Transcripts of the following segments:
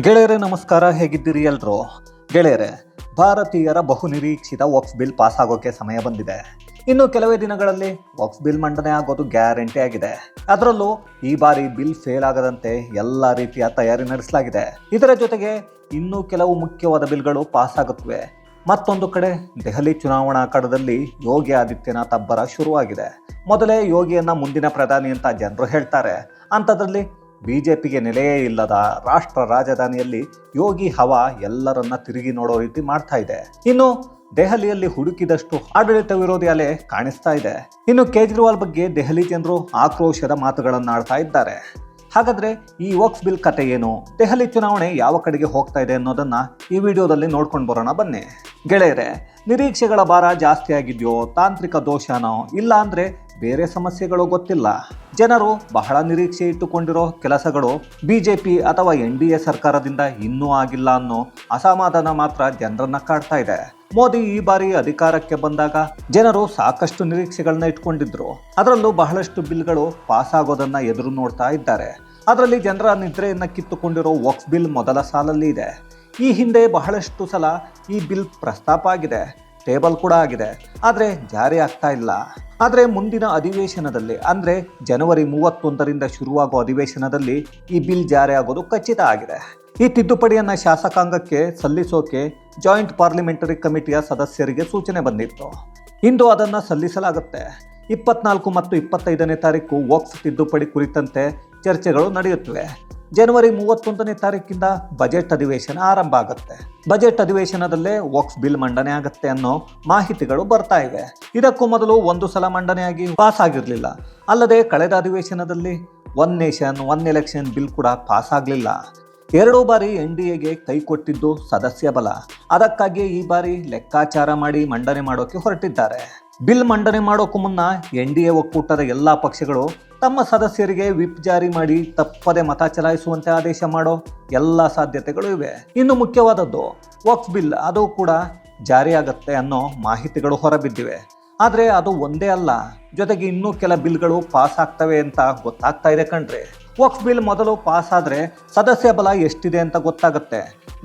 ಗೆಳೆಯರೇ, ನಮಸ್ಕಾರ. ಹೇಗಿದ್ದೀರಿ ಎಲ್ರು? ಗೆಳೆಯರೇ, ಭಾರತೀಯರ ಬಹುನಿರೀಕ್ಷಿತ ವಕ್ಸ್ ಬಿಲ್ ಪಾಸ್ ಆಗೋಕೆ ಸಮಯ ಬಂದಿದೆ. ಇನ್ನು ಕೆಲವೇ ದಿನಗಳಲ್ಲಿ ವಕ್ಸ್ ಬಿಲ್ ಮಂಡನೆ ಆಗೋದು ಗ್ಯಾರಂಟಿ ಆಗಿದೆ. ಅದರಲ್ಲೂ ಈ ಬಾರಿ ಬಿಲ್ ಫೇಲ್ ಆಗದಂತೆ ಎಲ್ಲ ರೀತಿಯ ತಯಾರಿ ನಡೆಸಲಾಗಿದೆ. ಇದರ ಜೊತೆಗೆ ಇನ್ನೂ ಕೆಲವು ಮುಖ್ಯವಾದ ಬಿಲ್ಗಳು ಪಾಸ್ ಆಗುತ್ತವೆ. ಮತ್ತೊಂದು ಕಡೆ ದೆಹಲಿ ಚುನಾವಣಾ ಕಡದಲ್ಲಿ ಯೋಗಿ ಆದಿತ್ಯನಾಥ್ ಅಬ್ಬರ ಶುರುವಾಗಿದೆ. ಮೊದಲೇ ಯೋಗಿಯನ್ನ ಮುಂದಿನ ಪ್ರಧಾನಿ ಅಂತ ಜನರು ಹೇಳ್ತಾರೆ. ಅಂಥದ್ರಲ್ಲಿ ಬಿಜೆಪಿಗೆ ನೆಲೆಯೇ ಇಲ್ಲದ ರಾಷ್ಟ್ರ ರಾಜಧಾನಿಯಲ್ಲಿ ಯೋಗಿ ಹವಾ ಎಲ್ಲರನ್ನ ತಿರುಗಿ ನೋಡೋ ರೀತಿ ಮಾಡ್ತಾ ಇದೆ. ಇನ್ನು ದೆಹಲಿಯಲ್ಲಿ ಹುಡುಕಿದಷ್ಟು ಆಡಳಿತ ವಿರೋಧಿ ಅಲೆ ಕಾಣಿಸ್ತಾ ಇದೆ. ಇನ್ನು ಕೇಜ್ರಿವಾಲ್ ಬಗ್ಗೆ ದೆಹಲಿ ಜನರು ಆಕ್ರೋಶದ ಮಾತುಗಳನ್ನಾಡ್ತಾ ಇದ್ದಾರೆ. ಹಾಗಾದ್ರೆ ಈ ವಕ್ಸ್ ಬಿಲ್ ಕತೆ ಏನು? ದೆಹಲಿ ಚುನಾವಣೆ ಯಾವ ಕಡೆಗೆ ಹೋಗ್ತಾ ಇದೆ ಅನ್ನೋದನ್ನ ಈ ವಿಡಿಯೋದಲ್ಲಿ ನೋಡ್ಕೊಂಡು ಬರೋಣ ಬನ್ನಿ. ಗೆಳೆಯರೆ, ನಿರೀಕ್ಷೆಗಳ ಭಾರ ಜಾಸ್ತಿ ಆಗಿದೆಯೋ ತಾಂತ್ರಿಕ ದೋಷನೋ, ಇಲ್ಲ ಅಂದ್ರೆ ಬೇರೆ ಸಮಸ್ಯೆಗಳು ಗೊತ್ತಿಲ್ಲ. ಜನರು ಬಹಳ ನಿರೀಕ್ಷೆ ಇಟ್ಟುಕೊಂಡಿರೋ ಕೆಲಸಗಳು ಬಿಜೆಪಿ ಅಥವಾ ಎನ್ ಡಿ ಎ ಸರ್ಕಾರದಿಂದ ಇನ್ನೂ ಆಗಿಲ್ಲ ಅನ್ನೋ ಅಸಮಾಧಾನ ಮಾತ್ರ ಜನರನ್ನ ಕಾಡ್ತಾ ಇದೆ. ಮೋದಿ ಈ ಬಾರಿ ಅಧಿಕಾರಕ್ಕೆ ಬಂದಾಗ ಜನರು ಸಾಕಷ್ಟು ನಿರೀಕ್ಷೆಗಳನ್ನ ಇಟ್ಕೊಂಡಿದ್ರು. ಅದರಲ್ಲೂ ಬಹಳಷ್ಟು ಬಿಲ್ಗಳು ಪಾಸ್ ಆಗೋದನ್ನ ಎದುರು ನೋಡ್ತಾ ಇದ್ದಾರೆ. ಅದರಲ್ಲಿ ಜನರ ನಿದ್ರೆಯನ್ನ ಕಿತ್ತುಕೊಂಡಿರೋ ವಕ್ಸ್ ಬಿಲ್ ಮೊದಲ ಸಾಲಲ್ಲಿ ಇದೆ. ಈ ಹಿಂದೆ ಬಹಳಷ್ಟು ಸಲ ಈ ಬಿಲ್ ಪ್ರಸ್ತಾಪ ಆಗಿದೆ. ಟೇಬಲ್ ಕೂಡ ಆಗಿದೆ. ಆದರೆ ಜಾರಿ ಆಗ್ತಾ ಇಲ್ಲ. ಆದರೆ ಮುಂದಿನ ಅಧಿವೇಶನದಲ್ಲಿ, ಅಂದರೆ ಜನವರಿ ಮೂವತ್ತೊಂದರಿಂದ ಶುರುವಾಗುವ ಅಧಿವೇಶನದಲ್ಲಿ ಈ ಬಿಲ್ ಜಾರಿ ಆಗೋದು ಖಚಿತ ಆಗಿದೆ. ಈ ತಿದ್ದುಪಡಿಯನ್ನು ಶಾಸಕಾಂಗಕ್ಕೆ ಸಲ್ಲಿಸೋಕೆ ಜಾಯಿಂಟ್ ಪಾರ್ಲಿಮೆಂಟರಿ ಕಮಿಟಿಯ ಸದಸ್ಯರಿಗೆ ಸೂಚನೆ ಬಂದಿತ್ತು. ಇಂದು ಅದನ್ನು ಸಲ್ಲಿಸಲಾಗುತ್ತೆ. ಇಪ್ಪತ್ನಾಲ್ಕು ಮತ್ತು ಇಪ್ಪತ್ತೈದನೇ ತಾರೀಕು ವಕ್ಫ್ ತಿದ್ದುಪಡಿ ಕುರಿತಂತೆ ಚರ್ಚೆಗಳು ನಡೆಯುತ್ತವೆ. ಜನವರಿ ಮೂವತ್ತೊಂದನೇ ತಾರೀಕಿಂದ ಬಜೆಟ್ ಅಧಿವೇಶನ ಆರಂಭ ಆಗುತ್ತೆ. ಬಜೆಟ್ ಅಧಿವೇಶನದಲ್ಲೇ ವಕ್ಫ್ ಬಿಲ್ ಮಂಡನೆ ಆಗುತ್ತೆ ಅನ್ನೋ ಮಾಹಿತಿಗಳು ಬರ್ತಾ ಇವೆ. ಇದಕ್ಕೂ ಮೊದಲು ಒಂದು ಸಲ ಮಂಡನೆಯಾಗಿ ಪಾಸ್ ಆಗಿರಲಿಲ್ಲ. ಅಲ್ಲದೆ ಕಳೆದ ಅಧಿವೇಶನದಲ್ಲಿ one nation one election bill ಕೂಡ ಪಾಸ್ ಆಗಲಿಲ್ಲ. ಎರಡೂ ಬಾರಿ ಎನ್ ಡಿ ಎಗೆ ಕೈ ಕೊಟ್ಟಿದ್ದು ಸದಸ್ಯ ಬಲ. ಅದಕ್ಕಾಗಿ ಈ ಬಾರಿ ಲೆಕ್ಕಾಚಾರ ಮಾಡಿ ಮಂಡನೆ ಮಾಡೋಕೆ ಹೊರಟಿದ್ದಾರೆ. ಬಿಲ್ ಮಂಡನೆ ಮಾಡೋಕ್ಕೂ ಮುನ್ನ ಎನ್ ಡಿ ಎ ಒಕ್ಕೂಟದ ಎಲ್ಲ ಪಕ್ಷಗಳು ತಮ್ಮ ಸದಸ್ಯರಿಗೆ ವಿಪ್ ಜಾರಿ ಮಾಡಿ ತಪ್ಪದೆ ಮತ ಚಲಾಯಿಸುವಂತೆ ಆದೇಶ ಮಾಡೋ ಎಲ್ಲ ಸಾಧ್ಯತೆಗಳು ಇವೆ. ಇನ್ನು ಮುಖ್ಯವಾದದ್ದು, ವಕ್ಫ್ ಬಿಲ್ ಅದು ಕೂಡ ಜಾರಿಯಾಗತ್ತೆ ಅನ್ನೋ ಮಾಹಿತಿಗಳು ಹೊರಬಿದ್ದಿವೆ. ಆದರೆ ಅದು ಒಂದೇ ಅಲ್ಲ, ಜೊತೆಗೆ ಇನ್ನೂ ಕೆಲ ಬಿಲ್ಗಳು ಪಾಸ್ ಆಗ್ತವೆ ಅಂತ ಗೊತ್ತಾಗ್ತಾ ಇದೆ ಕಣ್ರಿ. ವಕ್ಫ್ ಬಿಲ್ ಮೊದಲು ಪಾಸ್ ಆದರೆ ಸದಸ್ಯ ಬಲ ಎಷ್ಟಿದೆ ಅಂತ ಗೊತ್ತಾಗುತ್ತೆ.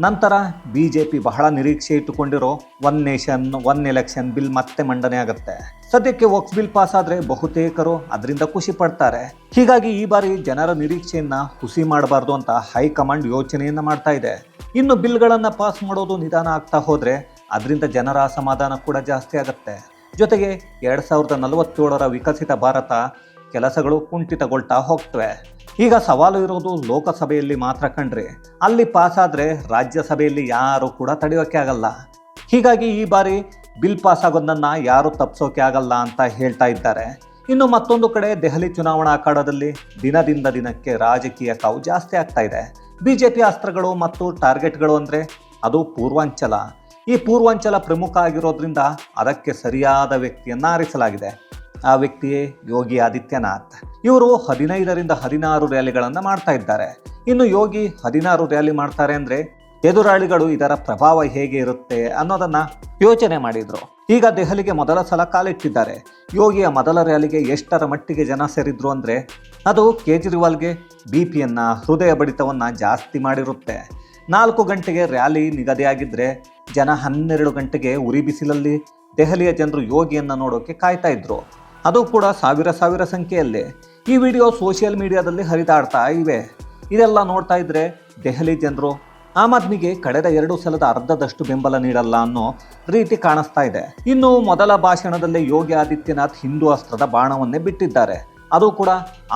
ನಂತರ ಬಿ ಜೆ ಪಿ ಬಹಳ ನಿರೀಕ್ಷೆ ಇಟ್ಟುಕೊಂಡಿರೋ one nation one election bill ಮತ್ತೆ ಮಂಡನೆ ಆಗುತ್ತೆ. ಸದ್ಯಕ್ಕೆ ವಕ್ಫ್ ಬಿಲ್ ಪಾಸ್ ಆದರೆ ಬಹುತೇಕರು ಅದರಿಂದ ಖುಷಿ ಪಡ್ತಾರೆ. ಹೀಗಾಗಿ ಈ ಬಾರಿ ಜನರ ನಿರೀಕ್ಷೆಯನ್ನ ಹುಸಿ ಮಾಡಬಾರ್ದು ಅಂತ ಹೈಕಮಾಂಡ್ ಯೋಚನೆಯನ್ನ ಮಾಡ್ತಾ ಇದೆ. ಇನ್ನು ಬಿಲ್ಗಳನ್ನು ಪಾಸ್ ಮಾಡೋದು ನಿಧಾನ ಆಗ್ತಾ ಹೋದರೆ ಅದರಿಂದ ಜನರ ಅಸಮಾಧಾನ ಕೂಡ ಜಾಸ್ತಿ ಆಗುತ್ತೆ. ಜೊತೆಗೆ ಎರಡ್ ಸಾವಿರದ ನಲವತ್ತೇಳರ ವಿಕಸಿತ ಭಾರತ ಕೆಲಸಗಳು ಕುಂಠಿತಗೊಳ್ತಾ ಹೋಗ್ತವೆ. ಈಗ ಸವಾಲು ಇರೋದು ಲೋಕಸಭೆಯಲ್ಲಿ ಮಾತ್ರ ಕಂಡ್ರೆ ಅಲ್ಲಿ ಪಾಸ್ ಆದರೆ ರಾಜ್ಯಸಭೆಯಲ್ಲಿ ಯಾರು ಕೂಡ ತಡೆಯೋಕೆ ಆಗಲ್ಲ. ಹೀಗಾಗಿ ಈ ಬಾರಿ ಬಿಲ್ ಪಾಸ್ ಆಗೋದನ್ನು ಯಾರೂ ತಪ್ಪಿಸೋಕೆ ಆಗಲ್ಲ ಅಂತ ಹೇಳ್ತಾ ಇದ್ದಾರೆ. ಇನ್ನು ಮತ್ತೊಂದು ಕಡೆ ದೆಹಲಿ ಚುನಾವಣಾ ಅಖಾಡದಲ್ಲಿ ದಿನದಿಂದ ದಿನಕ್ಕೆ ರಾಜಕೀಯ ಕಾವು ಜಾಸ್ತಿ ಆಗ್ತಾ ಇದೆ. ಬಿಜೆಪಿ ಅಸ್ತ್ರಗಳು ಮತ್ತು ಟಾರ್ಗೆಟ್ಗಳು ಅಂದರೆ ಅದು ಪೂರ್ವಾಂಚಲ. ಈ ಪೂರ್ವಾಂಚಲ ಪ್ರಮುಖ ಆಗಿರೋದ್ರಿಂದ ಅದಕ್ಕೆ ಸರಿಯಾದ ವ್ಯಕ್ತಿಯನ್ನು ಆರಿಸಲಾಗಿದೆ. ಆ ವ್ಯಕ್ತಿಯೇ ಯೋಗಿ ಆದಿತ್ಯನಾಥ್. ಇವರು ಹದಿನೈದರಿಂದ ಹದಿನಾರು ರ್ಯಾಲಿಗಳನ್ನು ಮಾಡ್ತಾ ಇದ್ದಾರೆ. ಇನ್ನು ಯೋಗಿ ಹದಿನಾರು ರ್ಯಾಲಿ ಮಾಡ್ತಾರೆ ಅಂದರೆ ಎದುರಾಳಿಗಳು ಇದರ ಪ್ರಭಾವ ಹೇಗೆ ಇರುತ್ತೆ ಅನ್ನೋದನ್ನು ಯೋಚನೆ ಮಾಡಿದರು. ಈಗ ದೆಹಲಿಗೆ ಮೊದಲ ಸಲ ಕಾಲಿಟ್ಟಿದ್ದಾರೆ. ಯೋಗಿಯ ಮೊದಲ ರ್ಯಾಲಿಗೆ ಎಷ್ಟರ ಮಟ್ಟಿಗೆ ಜನ ಸೇರಿದ್ರು ಅಂದರೆ ಅದು ಕೇಜ್ರಿವಾಲ್ಗೆ ಬಿ ಪಿಯನ್ನು ಹೃದಯ ಬಡಿತವನ್ನು ಜಾಸ್ತಿ ಮಾಡಿರುತ್ತೆ. ನಾಲ್ಕು ಗಂಟೆಗೆ ರ್ಯಾಲಿ ನಿಗದಿಯಾಗಿದ್ದರೆ ಜನ ಹನ್ನೆರಡು ಗಂಟೆಗೆ ಉರಿ ಬಿಸಿಲಲ್ಲಿ ದೆಹಲಿಯ ಜನರು ಯೋಗಿಯನ್ನು ನೋಡೋಕೆ ಕಾಯ್ತಾ ಇದ್ರು. ಅದು ಕೂಡ ಸಾವಿರ ಸಾವಿರ ಸಂಖ್ಯೆಯಲ್ಲಿ ಈ ವಿಡಿಯೋ ಸೋಷಿಯಲ್ ಮೀಡಿಯಾದಲ್ಲಿ ಹರಿದಾಡ್ತಾ ಇವೆ. ಇದೆಲ್ಲ ನೋಡ್ತಾ ಇದ್ರೆ ದೆಹಲಿ ಜನರು ಆಮ್ ಆದ್ಮಿಗೆ ಕಳೆದ ಎರಡು ಸಲದ ಅರ್ಧದಷ್ಟು ಬೆಂಬಲ ನೀಡಲ್ಲ ಅನ್ನೋ ರೀತಿ ಕಾಣಿಸ್ತಾ ಇದೆ. ಇನ್ನು ಮೊದಲ ಭಾಷಣದಲ್ಲಿ ಯೋಗಿ ಆದಿತ್ಯನಾಥ್ ಹಿಂದೂ ಅಸ್ತ್ರದ ಬಾಣವನ್ನೇ ಬಿಟ್ಟಿದ್ದಾರೆ. ಅದು ಕೂಡ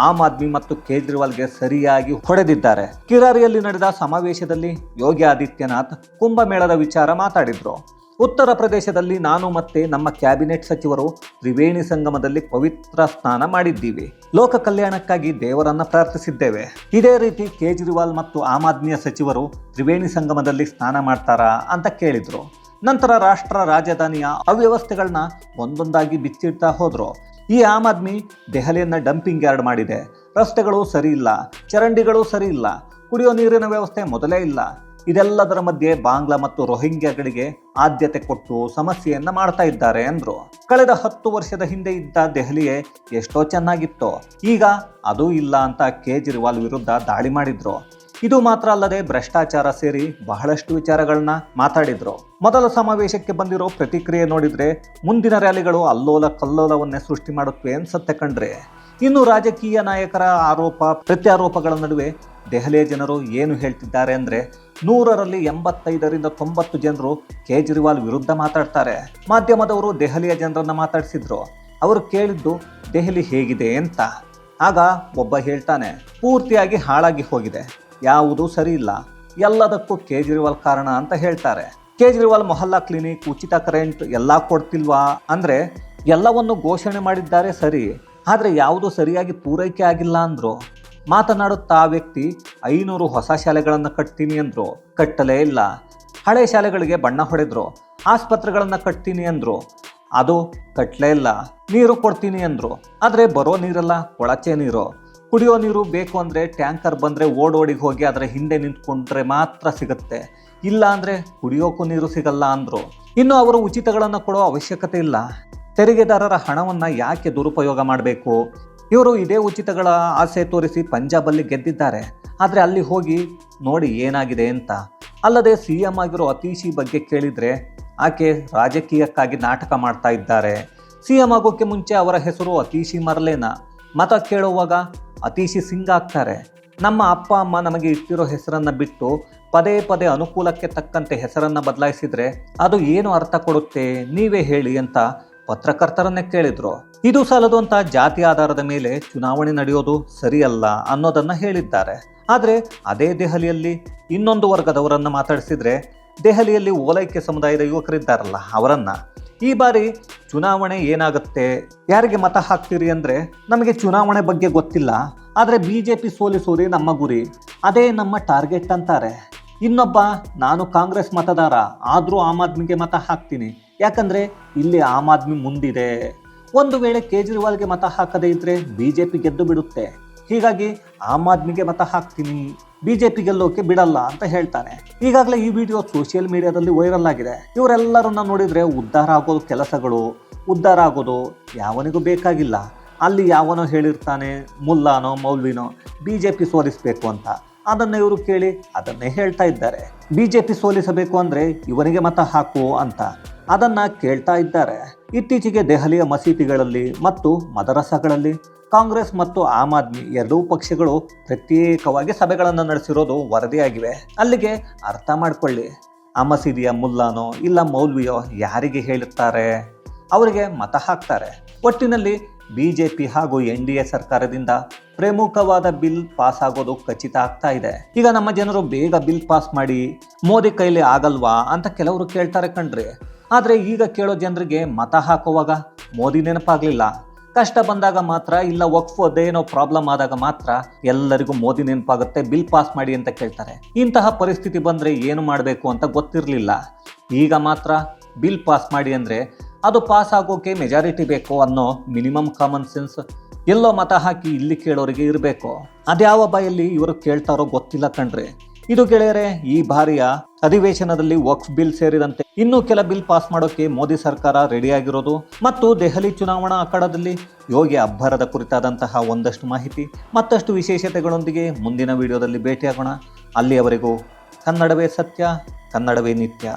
ಆಮ್ ಆದ್ಮಿ ಮತ್ತು ಕೇಜ್ರಿವಾಲ್ಗೆ ಸರಿಯಾಗಿ ಹೊಡೆದಿದ್ದಾರೆ. ಕಿರಾರಿಯಲ್ಲಿ ನಡೆದ ಸಮಾವೇಶದಲ್ಲಿ ಯೋಗಿ ಆದಿತ್ಯನಾಥ್ ಕುಂಭಮೇಳದ ವಿಚಾರ ಮಾತಾಡಿದ್ರು. ಉತ್ತರ ಪ್ರದೇಶದಲ್ಲಿ ನಾನು ಮತ್ತೆ ನಮ್ಮ ಕ್ಯಾಬಿನೆಟ್ ಸಚಿವರು ತ್ರಿವೇಣಿ ಸಂಗಮದಲ್ಲಿ ಪವಿತ್ರ ಸ್ನಾನ ಮಾಡಿದ್ದೀವಿ. ಲೋಕ ಕಲ್ಯಾಣಕ್ಕಾಗಿ ದೇವರನ್ನ ಪ್ರಾರ್ಥಿಸಿದ್ದೇವೆ. ಇದೇ ರೀತಿ ಕೇಜ್ರಿವಾಲ್ ಮತ್ತು ಆಮ್ ಆದ್ಮಿಯ ಸಚಿವರು ತ್ರಿವೇಣಿ ಸಂಗಮದಲ್ಲಿ ಸ್ನಾನ ಮಾಡ್ತಾರಾ ಅಂತ ಕೇಳಿದ್ರು. ನಂತರ ರಾಷ್ಟ್ರ ರಾಜಧಾನಿಯ ಅವ್ಯವಸ್ಥೆಗಳನ್ನ ಒಂದೊಂದಾಗಿ ಬಿಚ್ಚಿಡ್ತಾ ಹೋದ್ರು. ಈ ಆಮ್ ಆದ್ಮಿ ದೆಹಲಿಯನ್ನ ಡಂಪಿಂಗ್ ಯಾರ್ಡ್ ಮಾಡಿದೆ. ರಸ್ತೆಗಳು ಸರಿ ಇಲ್ಲ, ಚರಂಡಿಗಳು ಸರಿ ಇಲ್ಲ, ಕುಡಿಯೋ ನೀರಿನ ವ್ಯವಸ್ಥೆ ಮೊದಲೇ ಇಲ್ಲ ಇದೆಲ್ಲದರ ಮಧ್ಯೆ ಬಾಂಗ್ಲಾ ಮತ್ತು ರೋಹಿಂಗ್ಯಾಗಳಿಗೆ ಆದ್ಯತೆ ಕೊಟ್ಟು ಸಮಸ್ಯೆಯನ್ನ ಮಾಡ್ತಾ ಇದ್ದಾರೆ ಅಂದ್ರು. ಕಳೆದ ಹತ್ತು ವರ್ಷದ ಹಿಂದೆ ಇದ್ದ ದೆಹಲಿಯೇ ಎಷ್ಟೋ ಚೆನ್ನಾಗಿತ್ತು. ಈಗ ಅದೂ ಇಲ್ಲ ಅಂತ ಕೇಜ್ರಿವಾಲ್ ವಿರುದ್ಧ ದಾಳಿ ಮಾಡಿದ್ರು. ಇದು ಮಾತ್ರ ಅಲ್ಲದೆ ಭ್ರಷ್ಟಾಚಾರ ಸೇರಿ ಬಹಳಷ್ಟು ವಿಚಾರಗಳನ್ನ ಮಾತಾಡಿದ್ರು. ಮೊದಲ ಸಮಾವೇಶಕ್ಕೆ ಬಂದಿರೋ ಪ್ರತಿಕ್ರಿಯೆ ನೋಡಿದ್ರೆ ಮುಂದಿನ ರ್ಯಾಲಿಗಳು ಅಲ್ಲೋಲ ಕಲ್ಲೋಲವನ್ನೇ ಸೃಷ್ಟಿ ಮಾಡುತ್ತವೆ ಅನ್ಸತ್ತೆ ಕಂಡ್ರೆ ಇನ್ನು ರಾಜಕೀಯ ನಾಯಕರ ಆರೋಪ, ಪ್ರತ್ಯಾರೋಪಗಳ ನಡುವೆ ದೆಹಲಿಯ ಜನರು ಏನು ಹೇಳ್ತಿದ್ದಾರೆ ಅಂದರೆ ನೂರರಲ್ಲಿ ಎಂಬತ್ತೈದರಿಂದ ತೊಂಬತ್ತು ಜನರು ಕೇಜ್ರಿವಾಲ್ ವಿರುದ್ಧ ಮಾತಾಡ್ತಾರೆ. ಮಾಧ್ಯಮದವರು ದೆಹಲಿಯ ಜನರನ್ನ ಮಾತಾಡಿಸಿದ್ರು. ಅವರು ಕೇಳಿದ್ದು ದೆಹಲಿ ಹೇಗಿದೆ ಅಂತ. ಆಗ ಒಬ್ಬ ಹೇಳ್ತಾನೆ, ಪೂರ್ತಿಯಾಗಿ ಹಾಳಾಗಿ ಹೋಗಿದೆ. ಯಾವುದೂ ಸರಿ ಇಲ್ಲ ಎಲ್ಲದಕ್ಕೂ ಕೇಜ್ರಿವಾಲ್ ಕಾರಣ ಅಂತ ಹೇಳ್ತಾರೆ. ಕೇಜ್ರಿವಾಲ್ ಮೊಹಲ್ಲಾ ಕ್ಲಿನಿಕ್, ಉಚಿತ ಕರೆಂಟ್ ಎಲ್ಲ ಕೊಡ್ತಿಲ್ವಾ? ಅಂದರೆ, ಎಲ್ಲವನ್ನು ಘೋಷಣೆ ಮಾಡಿದ್ದಾರೆ ಸರಿ. ಆದರೆ ಯಾವುದು ಸರಿಯಾಗಿ ಪೂರೈಕೆ ಆಗಿಲ್ಲ ಅಂದ್ರು. ಮಾತನಾಡುತ್ತಾ ವ್ಯಕ್ತಿ, ಐನೂರು ಹೊಸ ಶಾಲೆಗಳನ್ನು ಕಟ್ತೀನಿ ಅಂದರು. ಕಟ್ಟಲೇ ಇಲ್ಲ. ಹಳೆ ಶಾಲೆಗಳಿಗೆ ಬಣ್ಣ ಹೊಡೆದ್ರು. ಆಸ್ಪತ್ರೆಗಳನ್ನು ಕಟ್ತೀನಿ ಅಂದರು. ಅದು ಕಟ್ಟಲೇ ಇಲ್ಲ. ನೀರು ಕೊಡ್ತೀನಿ ಅಂದರು. ಆದರೆ ಬರೋ ನೀರಲ್ಲ ಕೊಳಚೆ ನೀರು. ಕುಡಿಯೋ ನೀರು ಬೇಕು ಅಂದರೆ ಟ್ಯಾಂಕರ್ ಬಂದರೆ ಓಡೋಡಿಗೆ ಹೋಗಿ ಅದರ ಹಿಂದೆ ನಿಂತ್ಕೊಂಡ್ರೆ ಮಾತ್ರ ಸಿಗುತ್ತೆ. ಇಲ್ಲ ಅಂದರೆ ಕುಡಿಯೋಕ್ಕೂ ನೀರು ಸಿಗಲ್ಲ ಅಂದರು. ಇನ್ನು ಅವರು ಉಚಿತಗಳನ್ನು ಕೊಡೋ ಅವಶ್ಯಕತೆ ಇಲ್ಲ. ತೆರಿಗೆದಾರರ ಹಣವನ್ನು ಯಾಕೆ ದುರುಪಯೋಗ ಮಾಡಬೇಕು? ಇವರು ಇದೇ ಉಚಿತಗಳ ಆಸೆ ತೋರಿಸಿ ಪಂಜಾಬಲ್ಲಿ ಗೆದ್ದಿದ್ದಾರೆ. ಆದರೆ ಅಲ್ಲಿ ಹೋಗಿ ನೋಡಿ ಏನಾಗಿದೆ ಅಂತ. ಅಲ್ಲದೆ ಸಿ ಎಂ ಆಗಿರೋ ಅತೀಶಿ ಬಗ್ಗೆ ಕೇಳಿದರೆ ಆಕೆ ರಾಜಕೀಯಕ್ಕಾಗಿ ನಾಟಕ ಮಾಡ್ತಾ ಇದ್ದಾರೆ. ಸಿ ಎಂ ಆಗೋಕ್ಕೆ ಮುಂಚೆ ಅವರ ಹೆಸರು ಅತೀಶಿ ಮರಲೇನಾ. ಮತ ಕೇಳುವಾಗ ಅತೀಶಿ ಸಿಂಗ್ ಆಗ್ತಾರೆ. ನಮ್ಮ ಅಪ್ಪ, ಅಮ್ಮ ನಮಗೆ ಇಟ್ಟಿರೋ ಹೆಸರನ್ನ ಬಿಟ್ಟು ಪದೇ ಪದೇ ಅನುಕೂಲಕ್ಕೆ ತಕ್ಕಂತೆ ಹೆಸರನ್ನ ಬದಲಾಯಿಸಿದ್ರೆ ಅದು ಏನು ಅರ್ಥ ಕೊಡುತ್ತೆ? ನೀವೇ ಹೇಳಿ ಅಂತ ಪತ್ರಕರ್ತರನ್ನೇ ಕೇಳಿದ್ರು. ಇದು ಸಾಲದು ಅಂತ ಜಾತಿ ಆಧಾರದ ಮೇಲೆ ಚುನಾವಣೆ ನಡೆಯೋದು ಸರಿಯಲ್ಲ ಅನ್ನೋದನ್ನ ಹೇಳಿದ್ದಾರೆ. ಆದರೆ ಅದೇ ದೆಹಲಿಯಲ್ಲಿ ಇನ್ನೊಂದು ವರ್ಗದವರನ್ನ ಮಾತಾಡಿಸಿದ್ರೆ ದೆಹಲಿಯಲ್ಲಿ ಓಲೈಕೆ ಸಮುದಾಯದ ಯುವಕರಿದ್ದಾರಲ್ಲ ಅವರನ್ನ. ಈ ಬಾರಿ ಚುನಾವಣೆ ಏನಾಗುತ್ತೆ? ಯಾರಿಗೆ ಮತ ಹಾಕ್ತೀರಿ ಅಂದ್ರೆ ನಮಗೆ ಚುನಾವಣೆ ಬಗ್ಗೆ ಗೊತ್ತಿಲ್ಲ. ಆದರೆ ಬಿ ಜೆ ಪಿ ಸೋಲಿಸೋದೇ ನಮ್ಮ ಗುರಿ. ಅದೇ ನಮ್ಮ ಟಾರ್ಗೆಟ್ ಅಂತಾರೆ. ಇನ್ನೊಬ್ಬ, ನಾನು ಕಾಂಗ್ರೆಸ್ ಮತದಾರ, ಆದರೂ ಆಮ್ ಆದ್ಮಿಗೆ ಮತ ಹಾಕ್ತೀನಿ. ಯಾಕಂದ್ರೆ ಇಲ್ಲಿ ಆಮ್ ಆದ್ಮಿ ಮುಂದಿದೆ. ಒಂದು ವೇಳೆ ಕೇಜ್ರಿವಾಲ್ಗೆ ಮತ ಹಾಕದೇ ಇದ್ದರೆ ಬಿ ಜೆ ಪಿ ಗೆದ್ದು ಬಿಡುತ್ತೆ. ಹೀಗಾಗಿ ಆಮ್ ಆದ್ಮಿಗೆ ಮತ ಹಾಕ್ತೀನಿ. ಬಿ ಜೆ ಪಿ ಗೆಲ್ಲೋಕೆ ಬಿಡಲ್ಲ ಅಂತ ಹೇಳ್ತಾನೆ. ಈಗಾಗಲೇ ಈ ವಿಡಿಯೋ ಸೋಷಿಯಲ್ ಮೀಡಿಯಾದಲ್ಲಿ ವೈರಲ್ ಆಗಿದೆ. ಇವರೆಲ್ಲರನ್ನ ನೋಡಿದ್ರೆ ಉದ್ಧಾರ ಆಗೋದು ಕೆಲಸಗಳು. ಉದ್ಧಾರ ಆಗೋದು ಯಾವನಿಗೂ ಬೇಕಾಗಿಲ್ಲ. ಅಲ್ಲಿ ಯಾವನೋ ಹೇಳಿರ್ತಾನೆ, ಮುಲ್ಲಾನೋ, ಮೌಲ್ವಿನೋ ಬಿ ಜೆ ಪಿ ಸೋಲಿಸಬೇಕು ಅಂತ. ಅದನ್ನ ಇವರು ಕೇಳಿ ಅದನ್ನೇ ಹೇಳ್ತಾ ಇದ್ದಾರೆ. ಬಿಜೆಪಿ ಸೋಲಿಸಬೇಕು ಅಂದ್ರೆ ಇವನಿಗೆ ಮತ ಹಾಕು ಅಂತ ಅದನ್ನ ಕೇಳ್ತಾ ಇದ್ದಾರೆ. ಇತ್ತೀಚೆಗೆ ದೆಹಲಿಯ ಮಸೀದಿಗಳಲ್ಲಿ ಮತ್ತು ಮದರಸಗಳಲ್ಲಿ ಕಾಂಗ್ರೆಸ್ ಮತ್ತು ಆಮ್ ಆದ್ಮಿ ಎರಡೂ ಪಕ್ಷಗಳು ಪ್ರತ್ಯೇಕವಾಗಿ ಸಭೆಗಳನ್ನು ನಡೆಸಿರೋದು ವರದಿಯಾಗಿವೆ. ಅಲ್ಲಿಗೆ ಅರ್ಥ ಮಾಡ್ಕೊಳ್ಳಿ. ಆ ಮಸೀದಿಯ ಮುಲ್ಲಾನೋ ಇಲ್ಲ ಮೌಲ್ವಿಯೋ ಯಾರಿಗೆ ಹೇಳುತ್ತಾರೆ? ಅವರಿಗೆ ಮತ ಹಾಕ್ತಾರೆ. ಒಟ್ಟಿನಲ್ಲಿ ಬಿಜೆಪಿ ಹಾಗೂ ಎನ್ ಡಿ ಎ ಸರ್ಕಾರದಿಂದ ಪ್ರಮುಖವಾದ ಬಿಲ್ ಪಾಸ್ ಆಗೋದು ಖಚಿತ ಆಗ್ತಾ ಇದೆ. ಈಗ ನಮ್ಮ ಜನರು ಬೇಗ ಬಿಲ್ ಪಾಸ್ ಮಾಡಿ ಮೋದಿ ಕೈಲಿ ಆಗಲ್ವಾ ಅಂತ ಕೆಲವರು ಕೇಳ್ತಾರೆ ಕಣ್ರಿ. ಆದರೆ ಈಗ ಕೇಳೋ ಜನರಿಗೆ ಮತ ಹಾಕುವಾಗ ಮೋದಿ ನೆನಪಾಗ್ಲಿಲ್ಲ. ಕಷ್ಟ ಬಂದಾಗ ಮಾತ್ರ ಇಲ್ಲ ವಕ್ಫ್ ಅದೇನೋ ಪ್ರಾಬ್ಲಮ್ ಆದಾಗ ಮಾತ್ರ ಎಲ್ಲರಿಗೂ ಮೋದಿ ನೆನಪಾಗುತ್ತೆ, ಬಿಲ್ ಪಾಸ್ ಮಾಡಿ ಅಂತ ಕೇಳ್ತಾರೆ. ಇಂತಹ ಪರಿಸ್ಥಿತಿ ಬಂದ್ರೆ ಏನು ಮಾಡಬೇಕು ಅಂತ ಗೊತ್ತಿರಲಿಲ್ಲ. ಈಗ ಮಾತ್ರ ಬಿಲ್ ಪಾಸ್ ಮಾಡಿ ಅಂದ್ರೆ ಅದು ಪಾಸ್ ಆಗೋಕೆ ಮೆಜಾರಿಟಿ ಬೇಕು ಅನ್ನೋ ಮಿನಿಮಮ್ ಕಾಮನ್ ಸೆನ್ಸ್ ಎಲ್ಲೋ ಮತ ಹಾಕಿ ಇಲ್ಲಿ ಕೇಳೋರಿಗೆ ಇರಬೇಕು. ಅದ್ಯಾವ ಬಾಯಲ್ಲಿ ಇವರು ಕೇಳ್ತಾರೋ ಗೊತ್ತಿಲ್ಲ ಕಣ್ರಿ. ಇದು ಗೆಳೆಯರೆ, ಈ ಬಾರಿಯ ಅಧಿವೇಶನದಲ್ಲಿ ವಕ್ಫ್ ಬಿಲ್ ಸೇರಿದಂತೆ ಇನ್ನೂ ಕೆಲ ಬಿಲ್ ಪಾಸ್ ಮಾಡೋಕೆ ಮೋದಿ ಸರ್ಕಾರ ರೆಡಿಯಾಗಿರೋದು ಮತ್ತು ದೆಹಲಿ ಚುನಾವಣಾ ಅಖಾಡದಲ್ಲಿ ಯೋಗಿ ಅಬ್ಬರದ ಕುರಿತಾದಂತಹ ಒಂದಷ್ಟು ಮಾಹಿತಿ, ಮತ್ತಷ್ಟು ವಿಶೇಷತೆಗಳೊಂದಿಗೆ ಮುಂದಿನ ವಿಡಿಯೋದಲ್ಲಿ ಭೇಟಿಯಾಗೋಣ. ಅಲ್ಲಿಯವರೆಗೂ ಕನ್ನಡವೇ ಸತ್ಯ, ಕನ್ನಡವೇ ನಿತ್ಯ.